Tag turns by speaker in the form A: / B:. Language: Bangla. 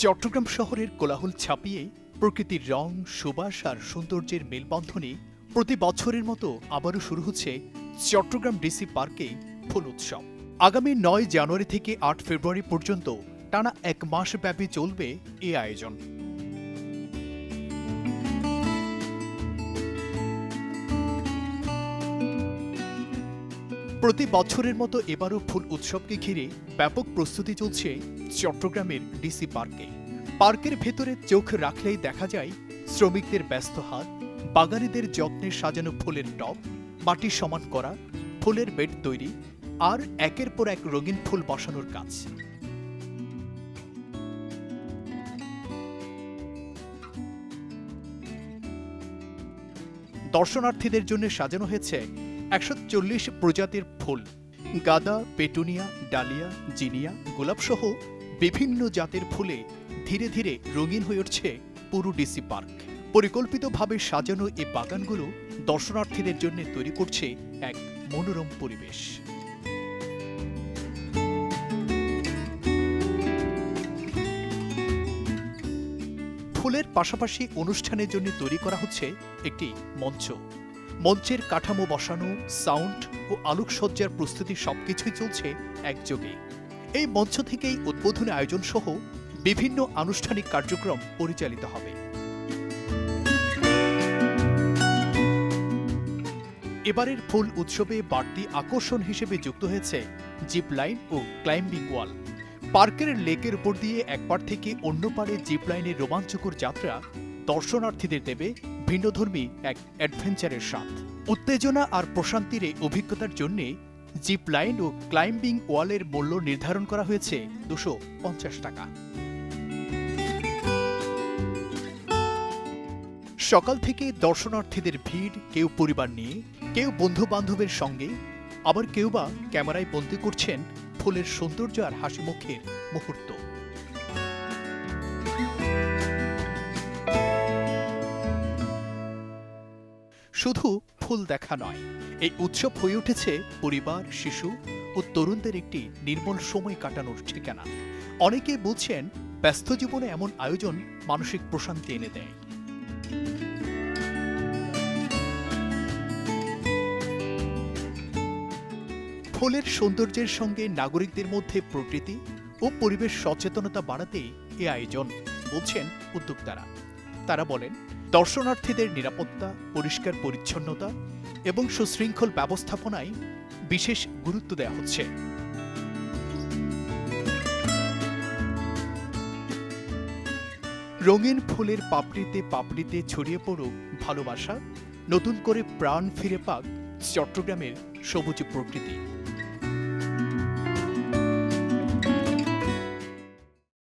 A: চট্টগ্রাম শহরের কোলাহল ছাপিয়ে প্রকৃতির রং, সুবাস আর সৌন্দর্যের মেলবন্ধনে প্রতি বছরের মতো আবারও শুরু হচ্ছে চট্টগ্রাম ডিসি পার্কে ফুল উৎসব। আগামী নয় জানুয়ারি থেকে আট ফেব্রুয়ারি পর্যন্ত টানা এক মাস ব্যাপী চলবে এই আয়োজন। প্রতি বছরের মতো এবারও ফুল উৎসবকে ঘিরে ব্যাপক প্রস্তুতি চলছে চট্টগ্রামের ডিসি পার্কে। পার্কের ভেতরে চোখ রাখলেই দেখা যায়, শ্রমিকদের ব্যস্ত হাত, বাগানীদের যত্নে সাজানো ফুলের টব, মাটি সমান করা, ফুলের বেড তৈরি, আর একের পর এক রঙিন ফুল বসানোর কাজ। দর্শনার্থীদের জন্য সাজানো হয়েছে একশো চল্লিশ প্রজাতির ফুল, গাদা, পেটুনিয়া, ডালিয়া, জিনিয়া গোলাপ সহ বিভিন্ন জাতের ফুলে ধীরে ধীরে রঙিন হয়ে উঠছে পুরো ডিসি পার্ক। পরিকল্পিতভাবে সাজানো এই বাগানগুলো দর্শনার্থীদের জন্য তৈরি করছে এক মনোরম পরিবেশ। ফুলের পাশাপাশি অনুষ্ঠানের জন্য তৈরি করা হচ্ছে একটি মঞ্চ। মঞ্চের কাঠামো বসানো, সাউন্ড ও আলোকসজ্জার প্রস্তুতি সবকিছুই চলছে একযোগে। এই মঞ্চ থেকেই উদ্বোধনী আয়োজন সহ বিভিন্ন আনুষ্ঠানিক কার্যক্রম পরিচালিত হবে। এবারের ফুল উৎসবে বাড়তি আকর্ষণ হিসেবে যুক্ত হয়েছে জিপ লাইন ও ক্লাইম্বিং ওয়াল। পার্কের লেকের উপর দিয়ে এক পার থেকে অন্য পারে জিপ লাইনের রোমাঞ্চকর যাত্রা দর্শনার্থীদের দেবে ভিন্নধর্মী এক অ্যাডভেঞ্চারের স্বাদ। উত্তেজনা আর প্রশান্তির এই অভিজ্ঞতার জন্য জিপ লাইন ও ক্লাইম্বিং ওয়ালের মূল্য নির্ধারণ করা হয়েছে দুশো পঞ্চাশ টাকা। সকাল থেকে দর্শনার্থীদের ভিড়, কেউ পরিবার নিয়ে, কেউ বন্ধু বান্ধবের সঙ্গে, আবার কেউ বা ক্যামেরায় বন্দী করছেন ফুলের সৌন্দর্য আর হাসি মুখের মুহূর্ত। শুধু ফুল দেখা নয়, এই উৎসব হয়ে উঠেছে পরিবার, শিশু ও তরুণদের একটি নির্মল সময় কাটানোর ঠিকানা। অনেকে বলছেন, ব্যস্ত জীবনে এমন আয়োজন মানসিক প্রশান্তি এনে দেয়। ফুলের সৌন্দর্যের সঙ্গে নাগরিকদের মধ্যে প্রকৃতি ও পরিবেশ সচেতনতা বাড়াতে এ আয়োজন বলছেন উদ্যোক্তারা। তারা বলেন দর্শনার্থীদের নিরাপত্তা, পরিষ্কার পরিচ্ছন্নতা এবং সুশৃঙ্খল ব্যবস্থাপনায় বিশেষ গুরুত্ব দেওয়া হচ্ছে। রঙিন ফুলের পাপড়িতে পাপড়িতে ছড়িয়ে পড়ুক ভালোবাসা, নতুন করে প্রাণ ফিরে পাক চট্টগ্রামের সবুজ প্রকৃতি।